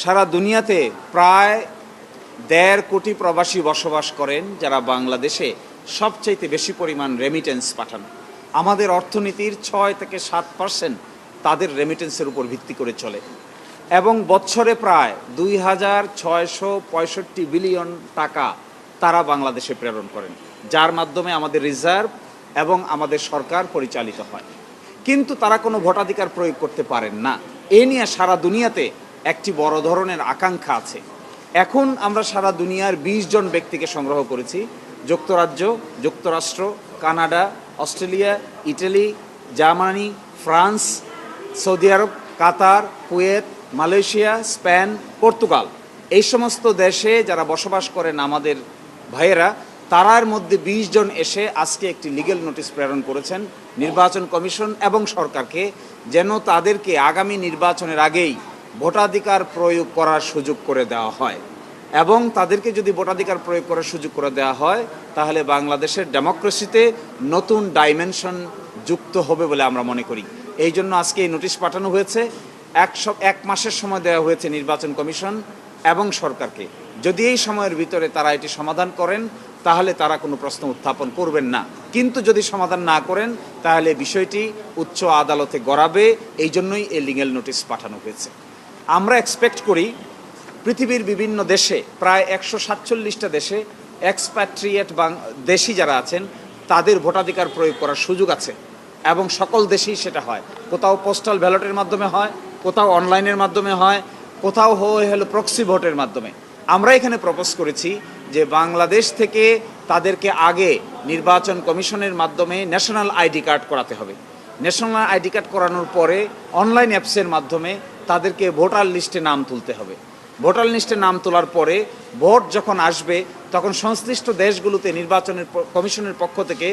সারা দুনিয়াতে প্রায় দেড় কোটি প্রবাসী বসবাস করেন যারা বাংলাদেশে সবচাইতে বেশি পরিমাণ রেমিটেন্স পাঠান। আমাদের অর্থনীতির ছয় থেকে সাত পার্সেন্ট তাদের রেমিটেন্সের উপর ভিত্তি করে চলে। এবং বছরে প্রায় দুই হাজার ছয়শো পঁয়ষট্টি বিলিয়ন টাকা তারা বাংলাদেশে প্রেরণ করেন, যার মাধ্যমে আমাদের রিজার্ভ এবং আমাদের সরকার পরিচালিত হয়। কিন্তু তারা কোনো ভোটাধিকার প্রয়োগ করতে পারেন না। এ নিয়ে সারা দুনিয়াতে একটি বড় ধরনের আকাঙ্ক্ষা আছে। এখন আমরা সারা দুনিয়ার ২০ জন ব্যক্তিকে সংগ্রহ করেছি। যুক্তরাজ্য, যুক্তরাষ্ট্র, Canada, Australia, Italy, Germany, France, Saudi আরব, Qatar, Kuwait, Malaysia, Spain, Portugal. এই সমস্ত দেশে যারা বসবাস করেন আমাদের ভাইয়েরা তারার মধ্যে ২০ জন এসে আজকে একটি লিগেল নোটিশ প্রেরণ করেছেন। নির্বাচন কমিশন এবং সরকারকে যেন তাদেরকে আগামী নির্বাচনের আগেই ভোটাধিকার প্রয়োগ করার সুযোগ করে দেওয়া হয়। এবং তাদেরকে যদি ভোটাধিকার প্রয়োগ করার সুযোগ করে দেওয়া হয়, তাহলে বাংলাদেশের ডেমোক্রেসিতে নতুন ডাইমেনশন যুক্ত হবে বলে আমরা মনে করি। এই জন্য আজকে এই নোটিশ পাঠানো হয়েছে। এক এক মাসের সময় দেওয়া হয়েছে নির্বাচন কমিশন এবং সরকারকে। যদি এই সময়ের ভিতরে তারা এটি সমাধান করেন, তাহলে তারা কোনো প্রশ্ন উত্থাপন করবেন না। কিন্তু যদি সমাধান না করেন, তাহলে বিষয়টি উচ্চ আদালতে গড়াবে। এই জন্যই এই লিগেল নোটিশ পাঠানো হয়েছে। আমরা এক্সপেক্ট করি পৃথিবীর বিভিন্ন দেশে, প্রায় একশো সাতচল্লিশটা দেশে এক্সপ্যাট্রিয়েট বা দেশি যারা আছেন, তাদের ভোটাধিকার প্রয়োগ করার সুযোগ আছে। এবং সকল দেশেই সেটা হয়। কোথাও পোস্টাল ব্যালটের মাধ্যমে হয়, কোথাও অনলাইনের মাধ্যমে হয়, কোথাও হয়ে হলো প্রক্সি ভোটের মাধ্যমে। আমরা এখানে প্রপোজ করেছি যে বাংলাদেশ থেকে তাদেরকে আগে নির্বাচন কমিশনের মাধ্যমে ন্যাশনাল আইডি কার্ড করাতে হবে। ন্যাশনাল আইডি কার্ড করানোর পরে অনলাইন অ্যাপসের মাধ্যমে তাদেরকে ভোটার লিস্টে নাম তুলতে হবে। ভোটার লিস্টে নাম তোলার পরে ভোট যখন আসবে, তখন সংশ্লিষ্ট দেশগুলোতে নির্বাচনের কমিশনের পক্ষ থেকে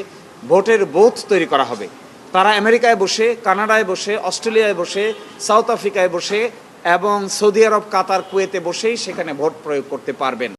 ভোটের বোথ তৈরি করা হবে। তারা আমেরিকায় বসে, কানাডায় বসে, অস্ট্রেলিয়ায় বসে, সাউথ আফ্রিকায় বসে এবং সৌদি আরব, কাতার, কুয়েতে বসেই সেখানে ভোট প্রয়োগ করতে পারবেন।